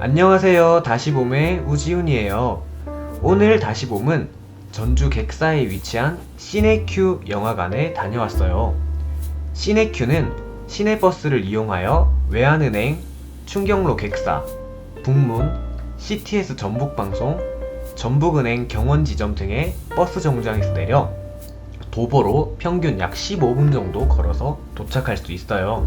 안녕하세요. 다시봄의 우지훈이에요. 오늘 다시봄은 전주 객사에 위치한 시내큐 영화관에 다녀왔어요. 시내큐는 시내버스를 이용하여 외환은행, 충경로 객사, 북문, CTS 전북방송, 전북은행 경원지점 등의 버스 정류장에서 내려 도보로 평균 약 15분 정도 걸어서 도착할 수 있어요.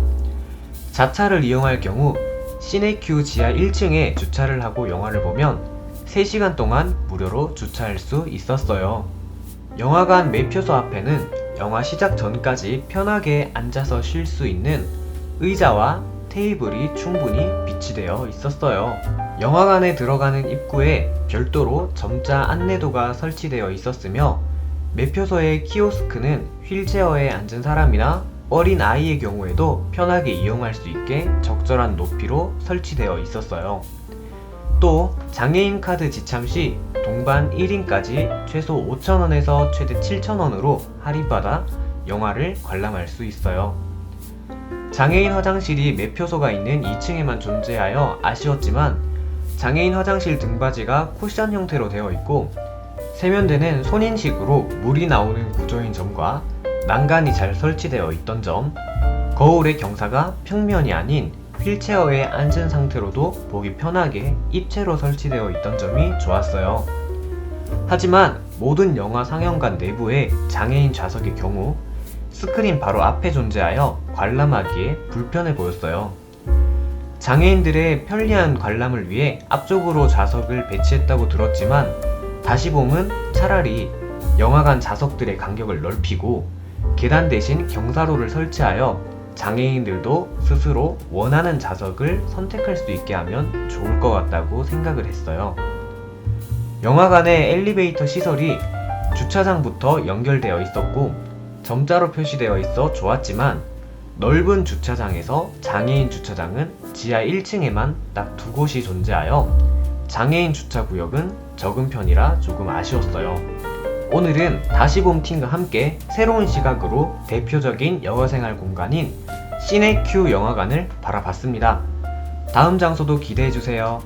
자차를 이용할 경우 시내큐 지하 1층에 주차를 하고 영화를 보면 3시간 동안 무료로 주차할 수 있었어요. 영화관 매표소 앞에는 영화 시작 전까지 편하게 앉아서 쉴 수 있는 의자와 테이블이 충분히 비치되어 있었어요. 영화관에 들어가는 입구에 별도로 점자 안내도가 설치되어 있었으며 매표소의 키오스크는 휠체어에 앉은 사람이나 어린 아이의 경우에도 편하게 이용할 수 있게 적절한 높이로 설치되어 있었어요. 또 장애인 카드 지참 시 동반 1인까지 최소 5,000원에서 최대 7,000원으로 할인받아 영화를 관람할 수 있어요. 장애인 화장실이 매표소가 있는 2층에만 존재하여 아쉬웠지만 장애인 화장실 등받이가 쿠션 형태로 되어 있고 세면대는 손인식으로 물이 나오는 구조인 점과 난간이 잘 설치되어 있던 점, 거울의 경사가 평면이 아닌 휠체어에 앉은 상태로도 보기 편하게 입체로 설치되어 있던 점이 좋았어요. 하지만 모든 영화 상영관 내부에 장애인 좌석의 경우 스크린 바로 앞에 존재하여 관람하기에 불편해 보였어요. 장애인들의 편리한 관람을 위해 앞쪽으로 좌석을 배치했다고 들었지만 다시 보면 차라리 영화관 좌석들의 간격을 넓히고 계단 대신 경사로를 설치하여 장애인들도 스스로 원하는 좌석을 선택할 수 있게 하면 좋을 것 같다고 생각을 했어요. 영화관의 엘리베이터 시설이 주차장부터 연결되어 있었고 점자로 표시되어 있어 좋았지만 넓은 주차장에서 장애인 주차장은 지하 1층에만 딱 두 곳이 존재하여 장애인 주차 구역은 적은 편이라 조금 아쉬웠어요. 오늘은 다시 봄 팀과 함께 새로운 시각으로 대표적인 여가생활 공간인 시네큐 영화관을 바라봤습니다. 다음 장소도 기대해주세요.